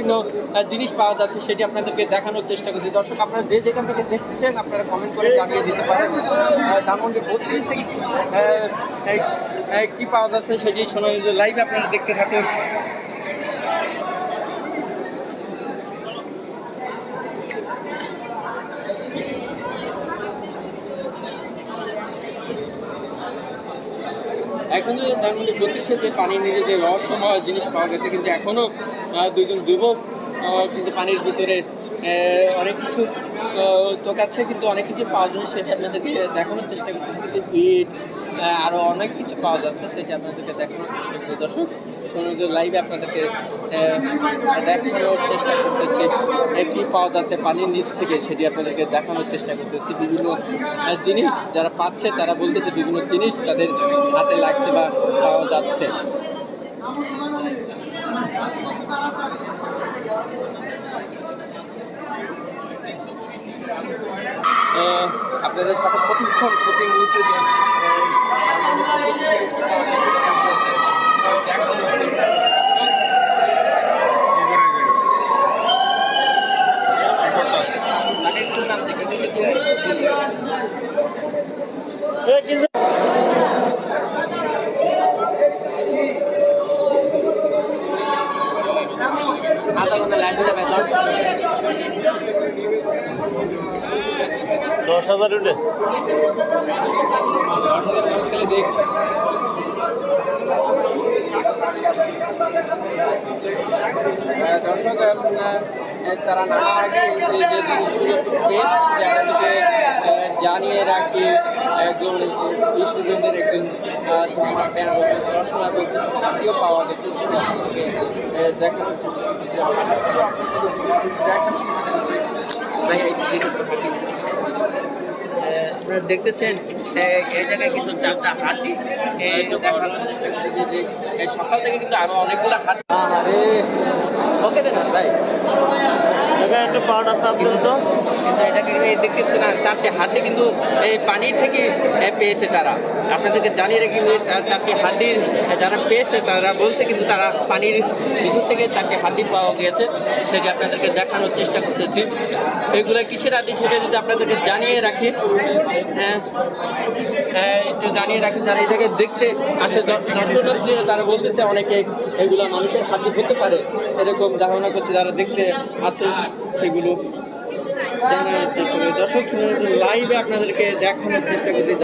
বিভিন্ন জিনিস পাওয়া যাচ্ছে, সেটি আপনাদেরকে দেখানোর চেষ্টা করছি। দর্শক, আপনারা যে যেখান থেকে দেখছেন, আপনারা কমেন্ট করে জানিয়ে দিতে পারেন। ধানমন্ডি বত্রিশ থেকে কি পাওয়া যাচ্ছে সেটি শোনা লাইভ আপনারা দেখতে থাকুন। এখন তার মধ্যে বত্রিশে যে পানি নিয়ে যে রহস্যময় জিনিস পাওয়া গেছে, কিন্তু এখনও দুজন যুবক কিন্তু পানির ভিতরে অনেক কিছু তোকাচ্ছে কিন্তু অনেক কিছু পাওয়া যায় সেটা আপনাদেরকে দেখানোর চেষ্টা করতেছে। কিন্তু ইট আরও আরও অনেক কিছু পাওয়া যাচ্ছে, সেটা আপনাদেরকে দেখানোর চেষ্টা করি দর্শক সমুদ্র লাইভে আপনাদেরকে দেখানোর চেষ্টা করতেছি কি পাওয়া যাচ্ছে পানির নিচ থেকে সেটি আপনাদেরকে দেখানোর চেষ্টা করতেছি। বিভিন্ন জিনিস যারা পাচ্ছে, তারা বলতেছে বিভিন্ন জিনিস তাদের হাতে লাগছে বা পাওয়া যাচ্ছে। আপনাদের সাথে প্রতিক্ষণ প্রতি মুহূর্তে দশ হাজার উঠে দর্শক তারা জানিয়ে রাখি একজন স্টুডেন্টের পড়াশোনা করতে জাতীয় পাওয়া গেছে। আপনারা দেখতেছেন এই জায়গায় কিন্তু চারটা হাতি দেখানোর চেষ্টা যে- সকাল থেকে কিন্তু আরও অনেকগুলো হাতি ওকে দেন ভাই এখানে একটু পাউডার সাপ কিন্তু এটাকে দেখতেছি না, চারটে হাড্ডি কিন্তু এই পানি থেকে পেয়েছে তারা। আপনাদেরকে জানিয়ে রেখে চারটি হাড্ডির যারা পেয়েছে, তারা বলছে কিন্তু তারা পানির ভিতর থেকে চারটি হাড্ডি পাওয়া গিয়েছে। সেটি আপনাদেরকে দেখানোর চেষ্টা করতেছি। এগুলো কিসের হাড্ডি সেটা যদি আপনাদেরকে জানিয়ে রাখি হ্যাঁ হ্যাঁ একটু জানিয়ে রাখি, যারা এই জায়গায় দেখতে আসে দর্শনার্থীরা তারা বলতেছে অনেকে এগুলো মানুষের হাড্ডি হতে পারে। এরকম ধারণা করছে, যারা দেখতে আসে। সেগুলো জানার চেষ্টা করি। দর্শক লাইভে আপনাদেরকে দেখানোর চেষ্টা করি।